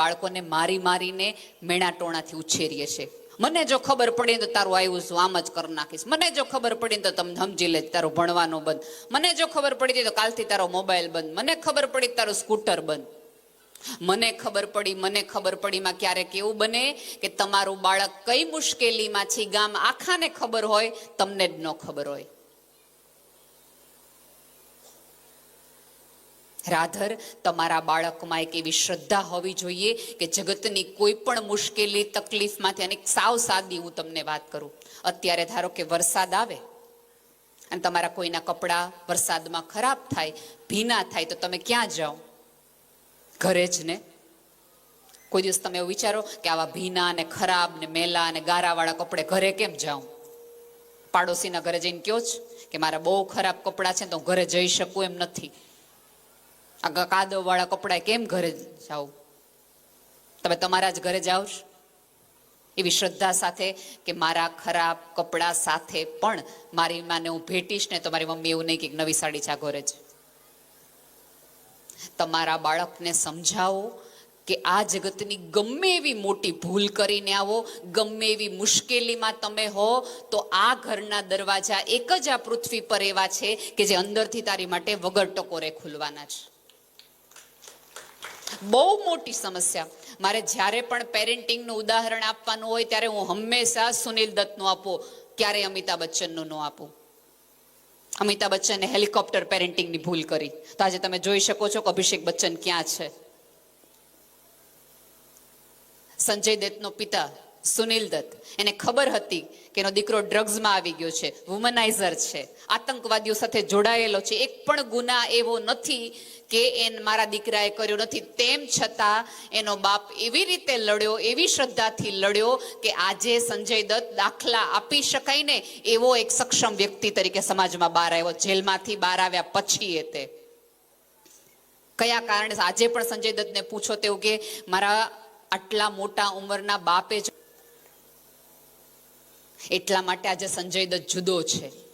બાળકોને મારી મારીને મેણા ટોણાથી ઉછેરીએ છે. મને જો ખબર પડે તો તારું આવ્યું છું આમ જ કરી નાખીશ. મને જો ખબર પડે તો તમે સમજી લે તારું ભણવાનું બંધ. મને જો ખબર પડી તો કાલથી તારો મોબાઈલ બંધ. મને ખબર પડી તારું સ્કૂટર બંધ. મને ખબર પડી, મને ખબર પડીમાં ક્યારેક એવું બને કે તમારું બાળક કઈ મુશ્કેલીમાં છે, ગામ આખાને ખબર હોય, તમને જ ન ખબર હોય. રાધર, તમારા બાળકમાં એક એવી શ્રદ્ધા હોવી જોઈએ કે જગતની કોઈ પણ મુશ્કેલી, તકલીફમાંથી અને સાવ સાદી હું તમને વાત કરું. અત્યારે ધારો કે વરસાદ આવે અને તમારા કોઈના કપડાં વરસાદમાં ખરાબ થાય, ભીના થાય, તો તમે ક્યાં જાઓ? ઘરે જ ને? કોઈ દિવસ તમે એવું વિચારો કે આવા ભીના ને ખરાબ ને મેલા ને ગારાવાળા કપડે ઘરે કેમ જાઉં? પાડોશીના ઘરે જઈને કયો જ કે મારા બહુ ખરાબ કપડાં છે તો હું ઘરે જઈ શકું એમ નથી. આ કાદવ વાળા કપડા કેમ ઘરે જાઓ? તમે તમારા જ ઘરે જાઓ એવી શ્રદ્ધા સાથે કે મારા ખરાબ કપડા સાથે પણ મારી માને હું ભેટીશ ને તો મમ્મી એવું નહીં કે નવી સાડી ચા ઘરે જ તમારા બાળકને સમજાવો કે આ જગતની ગમે એવી મોટી ભૂલ કરીને આવો, ગમે એવી મુશ્કેલીમાં તમે હો, તો આ ઘરના દરવાજા એક જ આ પૃથ્વી પર એવા છે કે જે અંદરથી તારી માટે વગર ટકોરે ખુલવાના છે. બહુ મોટી સમસ્યા. મારે જ્યારે પણ પેરેન્ટિંગનું ઉદાહરણ આપવાનું હોય, ત્યારે હું હંમેશા સુનિલ દત્તનું આપું, ક્યારે અમિતાભ બચ્ચનનું ન આપું. અમિતાભ બચ્ચને હેલિકોપ્ટર પેરેન્ટિંગની ભૂલ કરી. તો આજે તમે જોઈ શકો છો કે અભિષેક બચ્ચન ક્યાં છે. સંજય દત્તનો પિતા સુનિલ દત્ત. એને ખબર હતી કે એનો દીકરો ડ્રગ્સમાં આવી ગયો છે વુમનાઇઝર છે, આતંકવાદીઓ સાથે જોડાયેલો છે. એક પણ ગુના એવો નથી કે એન મારા દીકરાએ કર્યો નથી. તેમ છતાં એનો બાપ એવી રીતે લડ્યો, એવી શ્રદ્ધાથી લડ્યો કે આજે સંજય દત્ત દાખલા આપી શકાય ને એવો એક સક્ષમ વ્યક્તિ તરીકે સમાજમાં બહાર આવ્યો. જેલમાંથી બહાર આવ્યા પછી એ તે. કયા કારણે આજે પણ સંજય દત્તને પૂછો તેવું કે મારા આટલા મોટા ઉંમરના બાપે જ એટલા માટે આજે સંજય દત્ત જુદો છે.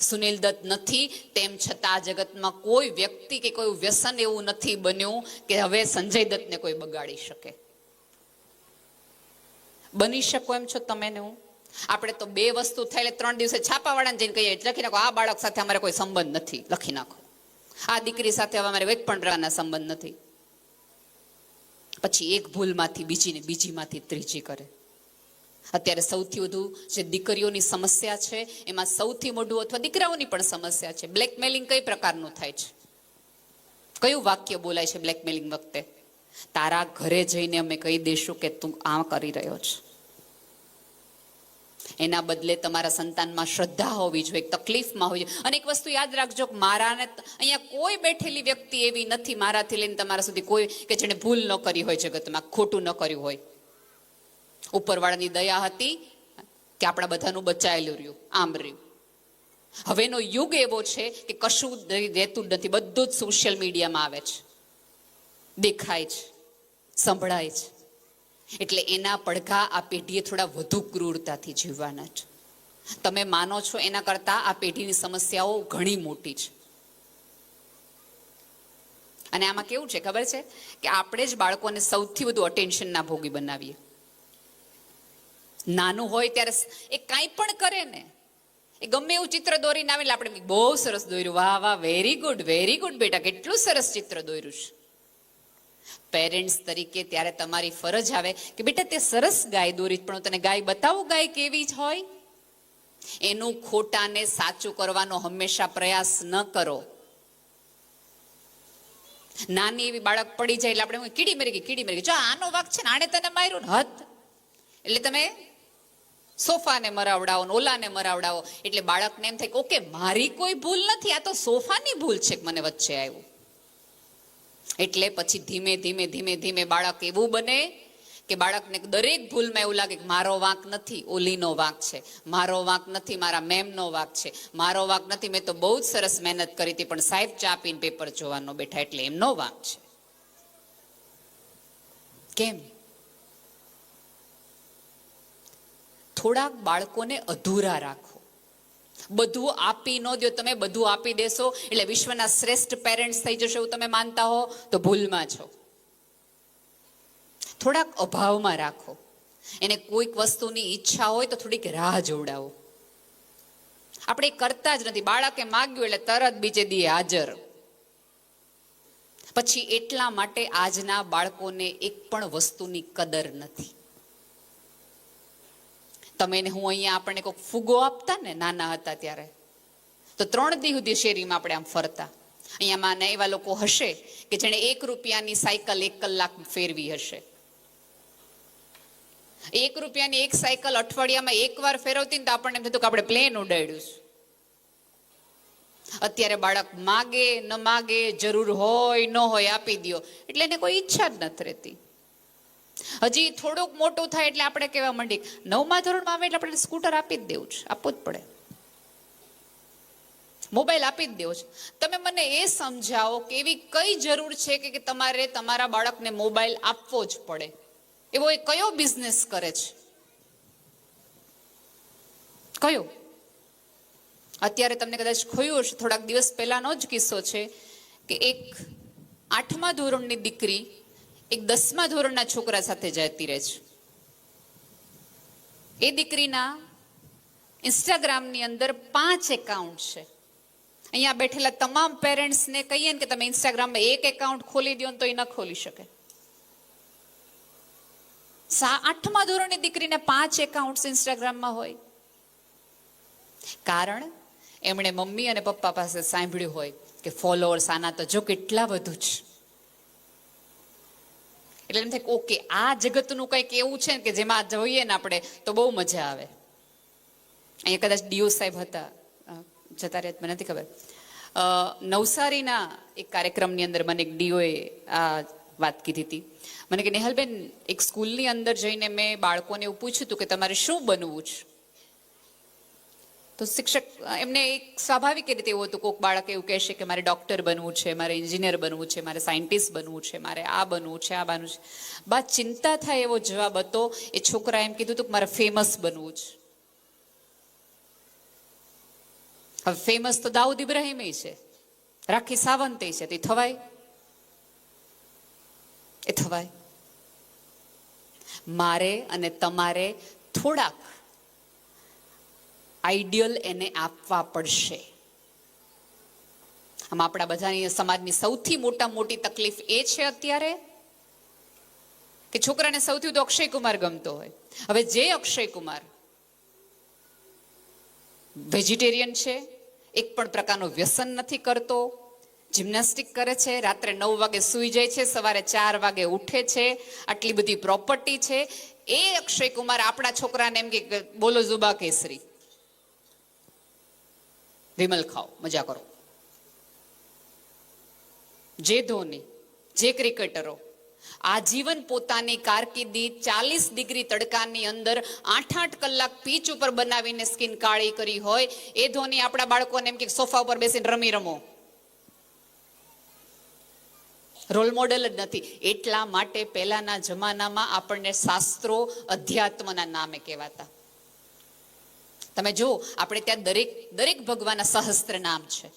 સુનિલ દત્ત નથી. તેમ છતાં જગતમાં કોઈ વ્યક્તિ કે કોઈ વ્યસન એવું નથી બન્યું કે હવે સંજય દત્તને કોઈ બગાડી શકે. બની શકો એમ છો તમે ને હું? આપણે તો બે વસ્તુ થાય ત્રણ દિવસે છાપાવાળાને જઈને કહીએ લખી નાખો, આ બાળક સાથે અમારે કોઈ સંબંધ નથી. લખી નાખો. આ દીકરી સાથે હવે અમારે એક પણ રાના સંબંધ નથી. પછી એક ભૂલમાંથી બીજી ને બીજીમાંથી ત્રીજી કરે. અત્યારે સૌથી વધુ જે દીકરીઓની સમસ્યા છે, એમાં સૌથી મોટું અથવા દીકરાઓની પણ સમસ્યા છે. બ્લેકમેલિંગ કઈ પ્રકારનું થાય છે? કયું વાક્ય બોલાય છે બ્લેકમેલિંગ વખતે? તારા ઘરે જઈને અમે કહી દઈશું કે તું આ કરી રહ્યો છે. એના બદલે તમારા સંતાનમાં શ્રદ્ધા હોવી જોઈએ, તકલીફમાં હોવી જોઈએ. અને એક વસ્તુ યાદ રાખજો કે મારાને અહીંયા કોઈ બેઠેલી વ્યક્તિ એવી નથી મારાથી લઈને તમારા સુધી કોઈ કે જેણે ભૂલ ન કરી હોય જગતમાં, ખોટું ન કર્યું હોય. ઉપરવાળાની દયા હતી કે આપણા બધાનું બચાયેલું રહ્યું, આમ રહ્યું. હવેનો યુગ એવો છે કે કશું રહેતું નથી. બધું જ સોશિયલ મીડિયામાં આવે છે. દેખાય છે. સંભળાય છે. એટલે એના પડઘા આ પેઢીએ થોડા વધુ ક્રૂરતાથી જીવવાના છે. તમે માનો છો એના કરતાં આ પેઢીની સમસ્યાઓ ઘણી મોટી છે. અને આમાં કેવું છે? ખબર છે? કે આપણે જ બાળકોને સૌથી વધુ અટેન્શનના ભોગી બનાવીએ. નાનું હોય ત્યારે એ કાંઈ પણ કરે ને, એ ગમે એવું ચિત્ર દોરીને આવે આપણે બહુ સરસ દોર્યું. વાહ વાહ વેરી ગુડ વેરી ગુડ બેટા, કેટલું સરસ ચિત્ર દોર્યું છે. પેરેન્ટ્સ તરીકે ત્યારે તમારી ફરજ આવે કે બેટા, તે સરસ ગાય દોરી, પણ હું તને ગાય બતાવું, ગાય કેવી જ હોય? એનું ખોટાને સાચું કરવાનો હંમેશા પ્રયાસ ન કરો. નાની એવી બાળક પડી જાય એટલે આપણે કીડી મરી ગઈ, કીડી મરી ગઈ. જો આનો વાક છે ને, આણે તને માર્યું હદ. એટલે તમે સોફાને મરાવડાવો ને ઓલાને મરાવડાવો. એટલે બાળકને એમ થાય કે, ઓકે, મારી કોઈ ભૂલ નથી, આ તો સોફાની ભૂલ છે કે મને વચ્ચે આવ્યું. એટલે પછી ધીમે ધીમે ધીમે ધીમે બાળક એવું બને કે બાળકને દરેક ભૂલમાં એવું લાગે કે, મારો વાંક નથી, ઓલીનો વાંક છે. મારો વાંક નથી, મારા મેમનો વાંક છે. મારો વાંક નથી. મેં તો બહુ જ સરસ મહેનત કરી હતી, પણ સાહેબ ચા પીને પેપર જોવાનો બેઠા, એટલે એમનો વાંક છે. કેમ? થોડાક બાળકોને અધૂરા રાખો. બધું આપી ન દો, તમે બધું આપી દેશો, એટલે વિશ્વના શ્રેષ્ઠ પેરેન્ટ્સ થઈ જશો એવું તમે માનતા હો, તો ભૂલમાં છો. થોડાક અભાવમાં રાખો. એને કોઈક વસ્તુની ઈચ્છા હોય તો થોડીક રાહ જોડાવો આપણે કરતા જ નથી. બાળકે માગ્યું એટલે તરત બીજે દીએ હાજર. પછી એટલા માટે આજના બાળકોને એક પણ વસ્તુની કદર નથી. તમે એને હું અહીંયા આપણને કોઈક ફુગો આપતા ને નાના હતા ત્યારે. તો ત્રણ દી શેરીમાં આપણે આમ ફરતા. અહીંયા માને એવા લોકો હશે કે જેણે એક રૂપિયાની સાયકલ એક કલાક ફેરવી હશે. એક રૂપિયાની એક સાયકલ અઠવાડિયામાં એક વાર ફેરવતી ને તો આપણને એમ થતું કે આપણે પ્લેન ઉડાડ્યું અત્યારે બાળક માગે, ન માગે, જરૂર હોય, ન હોય આપી દ્યો. એટલે એને કોઈ ઈચ્છા જ નથી રહેતી. હજી થોડુંક મોટું થાય એટલે આપણે કહેવા માંડી નવમા ધોરણમાં આવે એટલે આપણે સ્કૂટર આપી જ દેવું છે. આપવું જ પડે. મોબાઈલ આપી જ દેવો છે. તમે મને એ સમજાવો કે એવી કઈ જરૂર છે કે તમારે તમારા બાળકને મોબાઈલ આપવો જ પડે. એવો એ કયો બિઝનેસ કરે છે? કયો? અત્યારે તમને કદાચ ખોયું હશે. થોડાક દિવસ પહેલાનો જ કિસ્સો છે કે એક આઠમા ધોરણની દીકરી એક દસમા ધોરણના છોકરા સાથે જતી રહે છે. એ દીકરીના ઇન્સ્ટાગ્રામની અંદર પાંચ એકાઉન્ટ છે. અહીંયા બેઠેલા તમામ પેરેન્ટ્સને કહીએ ને કે તમે ઇન્સ્ટાગ્રામમાં એક એકાઉન્ટ ખોલી દો તો એ ન ખોલી શકે. આઠમા ધોરણની દીકરીને પાંચ એકાઉન્ટ્સ ઇન્સ્ટાગ્રામમાં હોય. કારણ એમણે મમ્મી અને પપ્પા પાસે સાંભળ્યું હોય કે ફોલોઅર્સ આના તો જો કેટલા બધું છે. એટલે એમ થાય ઓકે, આ જગતનું કંઈક એવું છે કે જેમાં જોઈએ ને આપણે, તો બહુ મજા આવે. અહીંયા કદાચ ડીઓ સાહેબ હતા. જતા રહ્યા મને નથી ખબર. નવસારીના એક કાર્યક્રમની અંદર મને એક ડીઓએ આ વાત કીધી હતી. મને કે, નેહલબેન, એક સ્કૂલની અંદર જઈને મેં બાળકોને એવું પૂછ્યું હતું કે, તમારે શું બનવું છે? તો શિક્ષક, એમને એક સ્વાભાવિક રીતે એવું હતું કોઈક બાળક એવું કહેશે કે મારે ડૉક્ટર બનવું છે, મારે એન્જિનિયર બનવું છે, મારે સાયન્ટિસ્ટ બનવું છે, મારે આ બનવું છે, આ બનવું છે. બા, ચિંતા થાય એવો જવાબ હતો, એ છોકરા એમ કીધું હતું કે મારે ફેમસ બનવું છે. હવે ફેમસ તો દાઉદ ઇબ્રાહિમ છે. રાખી સાવંતે છે, તે થવાય? એ થવાય. મારે અને તમારે થોડાક આઈડિયલ એને આપવા પડશે. આમ આપણા બધાની સમાજની સૌથી મોટા મોટી તકલીફ એ છે અત્યારે કે છોકરાને સૌથી વધુ અક્ષય કુમાર ગમતો હોય. હવે જે અક્ષય કુમાર વેજીટેરિયન છે, એક પણ પ્રકારનું વ્યસન નથી કરતો, જિમ્નાસ્ટિક કરે છે, રાત્રે નવ વાગે સૂઈ જાય છે, સવારે ચાર વાગે ઉઠે છે, આટલી બધી પ્રોપર્ટી છે. એ અક્ષય કુમાર આપણા છોકરાને એમ કે બોલો જુબા કેસરી. વિમલ ખાઓ, મજા કરો. જે ધોની, જે ક્રિકેટરો આજીવન પોતાની કારકિર્દી ચાલીસ ડિગ્રી તડકાની અંદર આઠ આઠ કલાક પીચ ઉપર બનાવીને સ્કિન કાળી કરી હોય, એ ધોની આપણા બાળકોને એમ કે સોફા ઉપર બેસીને રમી રમો. રોલ મોડેલ જ નથી. એટલા માટે પહેલાના જમાનામાં આપણને શાસ્ત્રો અધ્યાત્મના નામે કહેવાતા. તમે જો આપણે ત્યાં દરેક દરેક ભગવાનના સહસ્ત્ર નામ છે.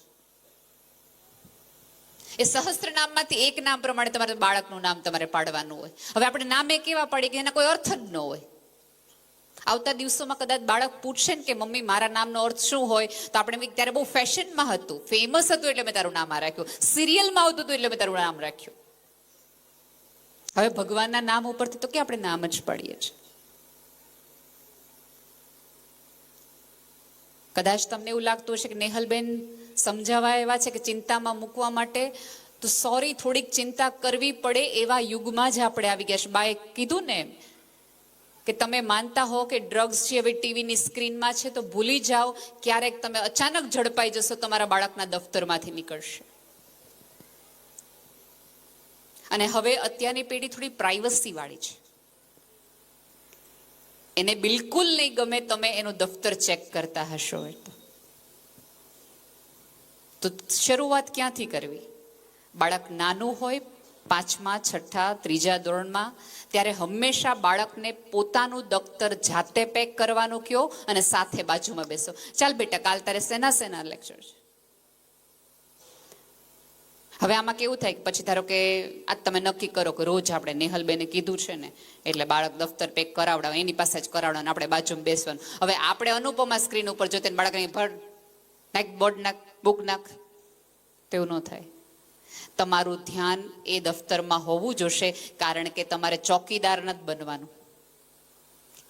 એ સહસ્ત્ર નામમાંથી એક નામ પ્રમાણે તમારે બાળકનું નામ તમારે પાડવાનું હોય. હવે આપણે નામે કેવા પાડીએ કે એના કોઈ અર્થ જ ન હોય. આવતા દિવસોમાં કદાચ બાળક પૂછશે ને કે, મમ્મી, મારા નામનો અર્થ શું હોય? તો આપણે ત્યારે બહુ ફેશનમાં હતું. ફેમસ હતું એટલે મેં તારું નામ આ રાખ્યું. સિરિયલમાં આવતું હતું એટલે મેં તારું નામ રાખ્યું. હવે ભગવાનના નામ ઉપરથી તો કે આપણે નામ જ પાડીએ છીએ? કદાચ તમને એવું લાગતું હશે કે નેહલબેન સમજાવવા એવા છે કે ચિંતામાં મૂકવા માટે, તો સોરી થોડીક ચિંતા કરવી પડે એવા યુગમાં જ આપણે આવી ગયા છે. બાએ કીધું ને કે તમે માનતા હો કે ડ્રગ્સ છે, હવે ટીવીની સ્ક્રીનમાં છે, તો ભૂલી જાઓ, ક્યારેક તમે અચાનક ઝડપાઈ જશો, તમારા બાળકના દફતરમાંથી નીકળશે. અને હવે અત્યારની પેઢી થોડી પ્રાઇવસી વાળી છે. એને બિલકુલ નહીં ગમે તમે એનું દફતર ચેક કરતા હશો એટલે તો. શરૂઆત ક્યાંથી કરવી? બાળક નાનું હોય, પાંચમા, છઠ્ઠા, ત્રીજા ધોરણમાં, ત્યારે હંમેશા બાળકને પોતાનું દફતર જાતે પેક કરવાનું કયો અને સાથે બાજુમાં બેસો. ચાલ બેટા, કાલ તારે સેના સેના લેક્ચર છે. હવે આમાં કેવું થાય પછી ધારો કે આજ તમે નક્કી કરો કે રોજ આપણે નેહલબેને કીધું છે ને, એટલે બાળક દફતર પેક કરાવડાવે, એની પાસે જ કરાવડાવે આપણે બાજુમાં બેસવાનું. હવે આપણે અનુપમા સ્ક્રીન ઉપર જોતે ને બાળકને ભર નાખ, બોર્ડ નાખ, બુક નાખ, તેવું ન થાય. તમારું ધ્યાન એ દફતરમાં હોવું જોશે કારણ કે તમારે ચોકીદાર નથી બનવાનું.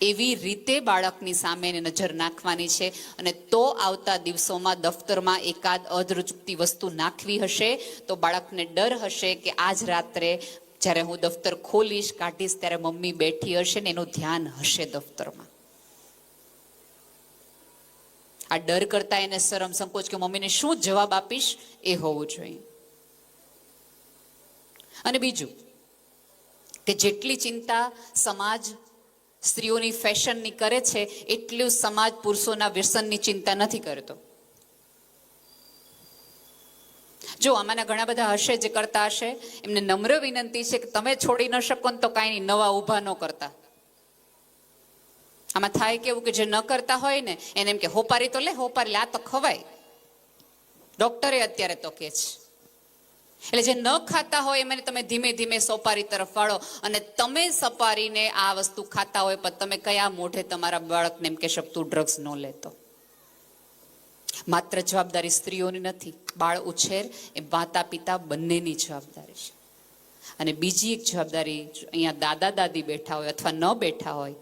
એવી રીતે બાળકની સામે નજર નાખવાની છે અને તો આવતા દિવસોમાં દફતરમાં એકાદ અધરચૂકતી વસ્તુ નાખવી હશે તો બાળકને ડર હશે કે આજ રાત્રે જ્યારે હું દફતર ખોલીશ, કાઢીશ, ત્યારે મમ્મી બેઠી હશે ને એનું ધ્યાન હશે દફતરમાં. આ ડર કરતા એને શરમ સંકોચ કે મમ્મીને શું જવાબ આપીશ એ હોવું જોઈએ. અને બીજું કે જેટલી ચિંતા સમાજ સ્ત્રીઓની ફેશનની કરે છે, એટલું સમાજ પુરુષોના વ્યસનની ચિંતા નથી કરતો. જો આમાંના ઘણા બધા હશે જે કરતા હશે, એમને નમ્ર વિનંતી છે કે તમે છોડી ન શકો ને તો કાંઈ નહીં, નવા ઊભા ન કરતા. આમાં થાય કેવું કે જે ન કરતા હોય ને, એને એમ કે, હોપારી તો લે, હોપારી લે, આ તો ખવાય. ડોક્ટરે અત્યારે તો કે છે. એટલે જે ન ખાતા હોય એમને તમે ધીમે ધીમે સોપારી તરફ વાળો અને તમે સપારીને આ વસ્તુ ખાતા હોય પણ તમે કયા મોઢે તમારા બાળકને એમ કહેશો તું ડ્રગ્સ ન લેતો? માત્ર જવાબદારી સ્ત્રીઓની નથી, બાળ ઉછેર એ માતા પિતા બંનેની જવાબદારી છે. અને બીજી એક જવાબદારી અહીંયા દાદા દાદી બેઠા હોય અથવા ન બેઠા હોય,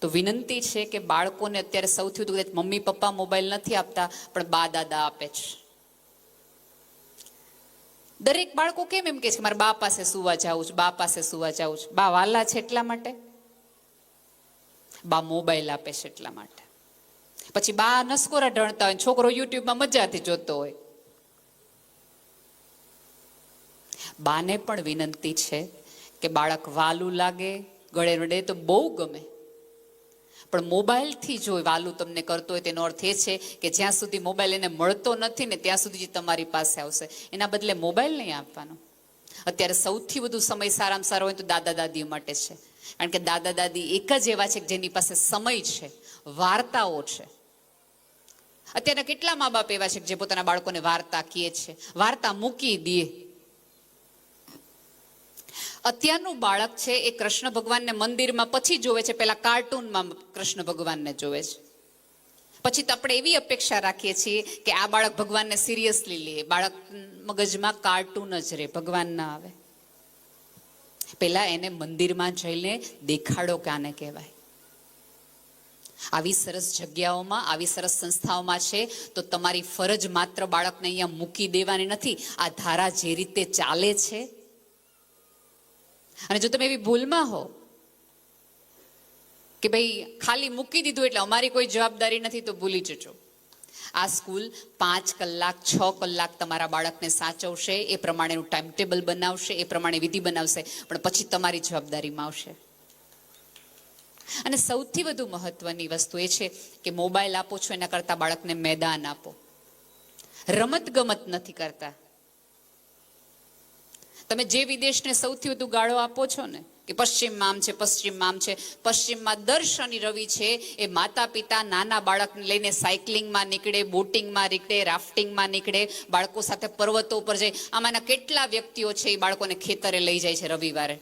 તો વિનંતી છે કે બાળકોને અત્યારે સૌથી વધુ મમ્મી પપ્પા મોબાઈલ નથી આપતા, પણ બા દાદા આપે છે. દરેક બાળકો કેમ એમ કે છે મારા બા પાસે સુવા જાવું છું, બા પાસે સુવા જાવું છું. બા વાલા છે એટલા માટે? બા મોબાઈલ આપે છે એટલા માટે. પછી બા નસકોરા ઢળતા હોય છોકરો યુટ્યુબમાં મજાથી જોતો હોય. બાને પણ વિનંતી છે કે બાળક વાલું લાગે, ગળે રડે તો બહુ ગમે. પણ મોબાઈલથી જો વાલું તમને કરતો હોય તેનો અર્થ એ છે કે જ્યાં સુધી મોબાઈલ એને મળતો નથી ને ત્યાં સુધી તમારી પાસે આવશે. એના બદલે મોબાઈલ નહીં આપવાનો. અત્યારે સૌથી વધુ સમય સારામાં સારો હોય તો દાદા દાદીઓ માટે છે. કારણ કે દાદા દાદી એક જ એવા છે કે જેની પાસે સમય છે, વાર્તાઓ છે. અત્યારના કેટલા મા બાપ એવા છે કે જે પોતાના બાળકોને વાર્તા કહે છે? વાર્તા મૂકી દે. અત્યારનું બાળક છે એ કૃષ્ણ ભગવાનને મંદિરમાં પછી જોવે છે. પેલા કાર્ટૂનમાં કૃષ્ણ ભગવાનને જોવે છે. પછી તો આપણે એવી અપેક્ષા રાખીએ છીએ કે આ બાળક ભગવાનને સિરિયસલી લે. બાળક મગજમાં કાર્ટૂન જ રહે ભગવાન ના આવે. પેલા એને મંદિરમાં જઈને દેખાડો કાને કહેવાય. આવી સરસ જગ્યાઓમાં, આવી સરસ સંસ્થાઓમાં છે, તો તમારી ફરજ માત્ર બાળકને અહીંયા મૂકી દેવાની નથી. આ ધારા જે રીતે ચાલે છે અને જો તમે એવી ભૂલમાં હો કે ભાઈ ખાલી મૂકી દીધું એટલે અમારી કોઈ જવાબદારી નથી, તો ભૂલી જજો. આ સ્કૂલ પાંચ કલાક, છ કલાક તમારા બાળકને સાચવશે, એ પ્રમાણેનું ટાઈમ ટેબલ બનાવશે, એ પ્રમાણે વિધિ બનાવશે, પણ પછી તમારી જવાબદારીમાં આવશે. અને સૌથી વધુ મહત્વની વસ્તુ એ છે કે મોબાઈલ આપો છો એના કરતાં બાળકને મેદાન આપો. રમત ગમત નથી કરતા. તમે જે વિદેશને સૌથી વધુ ગાળો આપો છો ને, કે પશ્ચિમમાં આમ છે પશ્ચિમમાં આમ છે પશ્ચિમમાં દર શનિ રવિ છે, એ માતા પિતા નાના બાળકને લઈને સાયકલિંગમાં નીકળે બોટિંગમાં નીકળે રાફ્ટિંગમાં નીકળે, બાળકો સાથે પર્વતો ઉપર જાય. આમાંના કેટલા વ્યક્તિઓ છે એ બાળકોને ખેતરે લઈ જાય છે રવિવારે?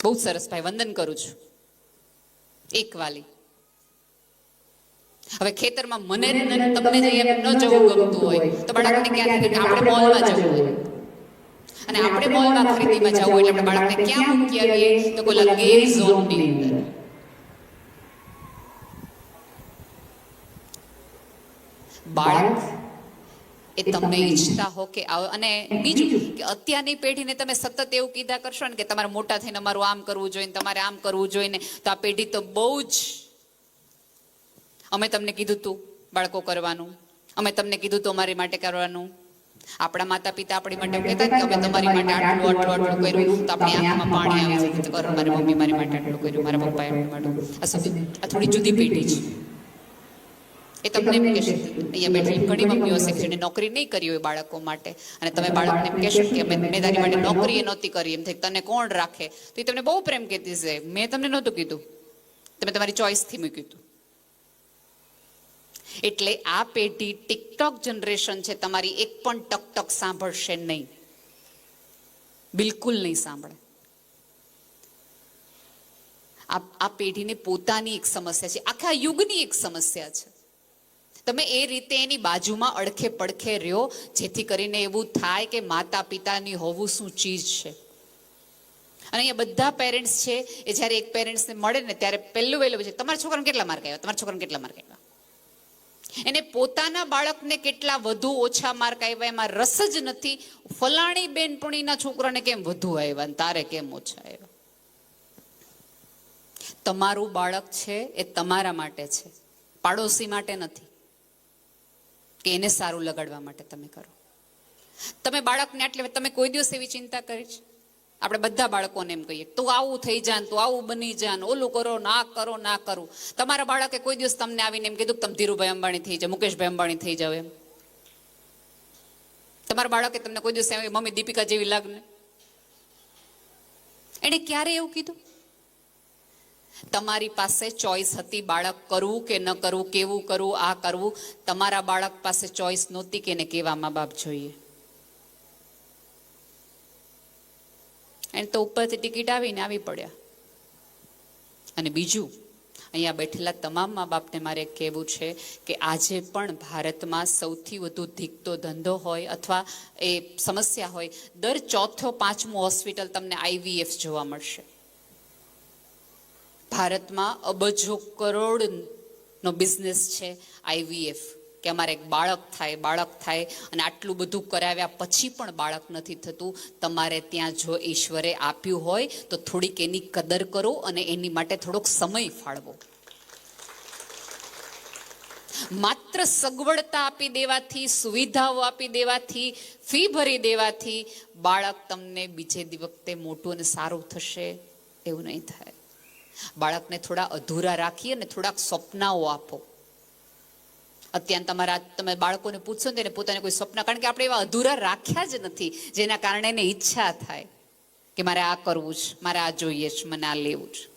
બહુ સરસ ભાઈ, વંદન કરું છું. એક વાલી. હવે ખેતરમાં મને તમને એમ ન જવું ગમતું હોય, તો બાળકને ક્યાંથી? આપણે મોલમાં જવું હોય. અને આપણે મોલમાં ખરીદીમાં જવું એટલે આપણે બાળકને ક્યાં મૂકી આવીએ? તો કોઈ ગેમ ઝોનની અંદર. બાળક એ તમે ઈચ્છતા હો કે આવો. અને બીજું કે અત્યારની પેઢીને તમે સતત એવું કીધા કરશો ને કે તમારે મોટા થઈને અમારું આમ કરવું જોઈએ તમારે આમ કરવું જોઈએ ને તો આ પેઢી તો બહુ જ અમે તમને કીધું તું બાળકો કરવાનું. અમે તમને કીધું તું અમારી માટે કરવાનું. આપણા માતા પિતા આપણી માટે કહેતા કે અમે તમારી માટે આટલું આટલું આટલું કર્યું. તો આપણી આંખમાં પાણી આવી જાય તો કરો મારી મમ્મી મારી માટે આટલું કર્યું, મારા પપ્પાએ આટલું માટે આ થોડી જુદી પેઢી છે. એ તમને એમ કહેશે, અહીંયા બેઠેલી ઘણી મમ્મીઓ હશે જેને નોકરી નહીં કરી હોય બાળકો માટે. અને તમે બાળકને એમ કહેશો કે મેં તારી માટે નોકરી એ નહોતી કરી. એમ થાય તને કોણ રાખે? તો એ તમને બહુ પ્રેમ કહેતી છે મેં તમને નહોતું કીધું. તમે તમારી ચોઈસથી મૂક્યું હતું. એટલે આ પેઢી ટિકટોક જનરેશન છે, તમારી એક પણ ટક ટક સાંભળશે નહીં. બિલકુલ નહીં સાંભળે. આ પેઢીને પોતાની એક સમસ્યા છે. આખા યુગની એક સમસ્યા છે. તમે એ રીતે એની બાજુમાં અડખે પડખે રહ્યો, જેથી કરીને એવું થાય કે માતા પિતાની હોવું શું ચીજ છે. અને અહીંયા બધા પેરેન્ટ્સ છે, એ જ્યારે એક પેરેન્ટ્સને મળે ને ત્યારે પહેલું વહેલું છે તમારા છોકરાને કેટલા માર્ક આવ્યા તમારા છોકરાને કેટલા માર્ક આવ્યા એને પોતાના બાળકને કેટલા વધુ ઓછા માર્ક આવ્યા એમાં રસ જ નથી. ફલાણી બેનપણીના છોકરાને કેમ વધુ આવ્યા તારે કેમ ઓછા આવ્યા તમારું બાળક છે એ તમારા માટે છે. પાડોશી માટે નથી. કે એને સારું લગાડવા માટે તમે કરો. તમે બાળકને આટલે તમે કોઈ દિવસ એવી ચિંતા કરી છે? આપણે બધા બાળકોને એમ કહીએ, તું આવું થઈ જાન તું આવું બની જાન ઓલું કરો, ના કરો, ના કરું. તમારા બાળકે કોઈ દિવસ તમને આવીને એમ કીધું કે, તમે ધીરુભાઈ અંબાણી થઈ જાવ મુકેશભાઈ અંબાણી થઈ જાવ એમ. તમારા બાળકે તમને કોઈ દિવસ એમ, મમ્મી દીપિકા જેવી લાગને એણે ક્યારે એવું કીધું? તમારી પાસે ચોઈસ હતી બાળક કરવું કે ન કરવું, કેવું કરવું, આ કરવું. તમારા બાળક પાસે ચોઈસ નહોતી કે એને કેવા મા બાપ જોઈએ? એને તો ઉપરથી ટિકિટ આવીને આવી પડ્યા. અને બીજું, અહીંયા બેઠેલા તમામ મા બાપને મારે કહેવું છે કે આજે પણ ભારતમાં સૌથી વધુ ધીકતો ધંધો હોય અથવા એ સમસ્યા હોય, દર ચોથો પાંચમો હોસ્પિટલ તમને આઈવીએફ જોવા મળશે. ભારતમાં અબજો કરોડનો બિઝનેસ છે આઈવીએફ કે અમારે એક બાળક થાય બાળક થાય અને આટલું બધું કરાવ્યા પછી પણ બાળક નથી થતું. તમારે ત્યાં જો ઈશ્વરે આપ્યું હોય તો થોડીક એની કદર કરો અને એની માટે થોડોક સમય ફાળવો. માત્ર સગવડતા આપી દેવાથી, સુવિધાઓ આપી દેવાથી, ફી ભરી દેવાથી બાળક તમને બીજે દિવસે મોટું અને સારું થશે એવું નહીં થાય. બાળકને થોડા અધૂરા રાખી અને થોડાક સ્વપ્નાઓ આપો. અત્યારે તમારા તમે બાળકોને પૂછશો ને તેને પોતાને કોઈ સ્વપ્ન, કારણ કે આપણે એવા અધૂરા રાખ્યા જ નથી, જેના કારણે એને ઈચ્છા થાય કે મારે આ કરવું છે મારે આ જોઈએ છે મને આ લેવું છે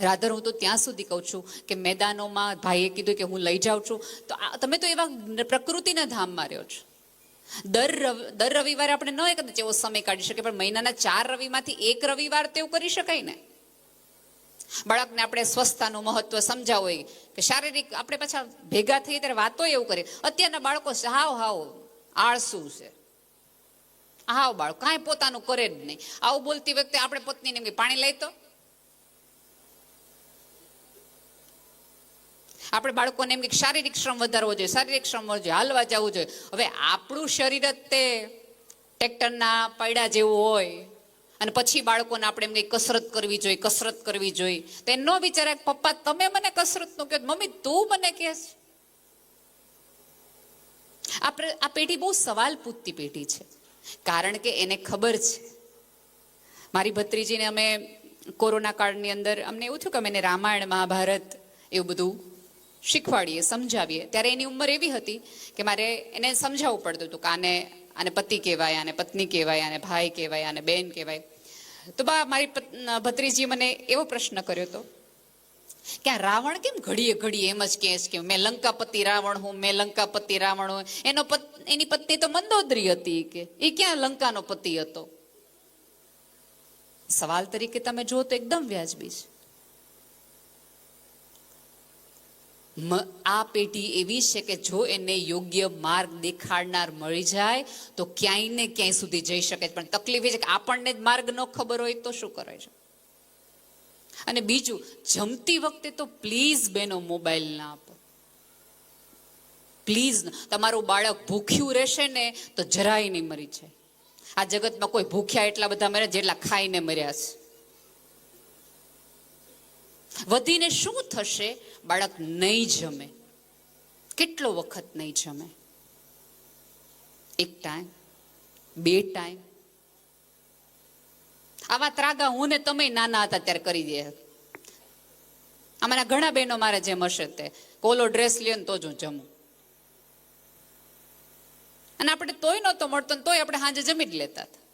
રાધર, હું તો ત્યાં સુધી કહું છું કે મેદાનોમાં ભાઈએ કીધું કે હું લઈ જાઉં છું. તો તમે તો એવા પ્રકૃતિના ધામમાં રહ્યો છો. દર રવિ- દર રવિવારે આપણે ન એક એવો સમય કાઢી શકીએ, પણ મહિનાના ચાર રવિમાંથી એક રવિવાર તેવું કરી શકાય ને. બાળકને આપણે સ્વસ્થતાનું મહત્વ સમજાવો કે શારીરિક આપણે પાછા ભેગા થઈ ત્યારે વાતો એવું કરીએ. અત્યારના બાળકો હાવ હાવ, આળસુ છે. હાવ બાળક, કાંઈ પોતાનું કરે જ નહીં. આવું બોલતી વખતે આપણે પત્નીને એમ પાણી લઈ તો. આપણે બાળકોને એમ કે, શારીરિક શ્રમ વધારવો જોઈએ, શારીરિક શ્રમ જોઈએ, હાલવા જવું જોઈએ. હવે આપણું શરીર જ તે ટ્રેક્ટરના પૈડા જેવું હોય. અને પછી બાળકોને આપણે એમ કે કસરત કરવી જોઈએ, કસરત કરવી જોઈએ. તો એનો વિચારે પપ્પા, તમે મને કસરતનું કહો. મમ્મી, તું મને કહેશ. આપણે આ પેઢી બહુ સવાલ પૂછતી પેઢી છે. કારણ કે એને ખબર છે. મારી ભત્રીજીને અમે કોરોના કાળની અંદર અમને એવું થયું કે અમે એને રામાયણ, મહાભારત એવું બધું શીખવાડીએ, સમજાવીએ. ત્યારે એની ઉંમર એવી હતી કે મારે એને સમજાવવું પડતું હતું કે આને આને પતિ કહેવાય, આને પત્ની કહેવાય, આને ભાઈ કહેવાય, આને બેન કહેવાય. તો બા, મારી ભત્રીજીએ મને એવો પ્રશ્ન કર્યો હતો કે આ રાવણ કેમ ઘડીએ ઘડીએ એમ જ કહે છે કે મેં લંકાપતિ રાવણ હું, મેં લંકાપતિ રાવણ હું. એનો એની પત્ની તો મંદોદરી હતી કે એ ક્યાં લંકાનો પતિ હતો? સવાલ તરીકે તમે જુઓ તો એકદમ વ્યાજબી છે મ- આ પેઢી એવી છે કે જો એને યોગ્ય માર્ગ દેખાડનાર મળી જાય, તો ક્યાંય ને ક્યાંય સુધી જઈ શકે. પણ તકલીફ એ છે કે આપણને જ માર્ગ ન ખબર હોય તો શું કરે છે? અને બીજું, જમતી વખતે તો પ્લીઝ બેનો મોબાઈલ ના આપો. પ્લીઝ તમારું બાળક ભૂખ્યું રહેશે ને, તો જરાય નહીં મરી જાય. આ જગતમાં કોઈ ભૂખ્યા એટલા બધા મરે જેટલા ખાઈને મર્યા છે. વધીને શું થશે? બાળક નહીં જમે. કેટલો વખત નહીં જમે? એક ટાઈમ બે ટાઈમ આવા ત્રાગા હું ને તમે નાના હતા ત્યારે કરી દે. અમારા ઘણા બહેનો મારે જેમ હશે તે. કોલો ડ્રેસ લે તો જ હું જમું. અને આપણે તોય નહોતો મળતો તોય આપણે સાંજે જમી જ લેતા હતા.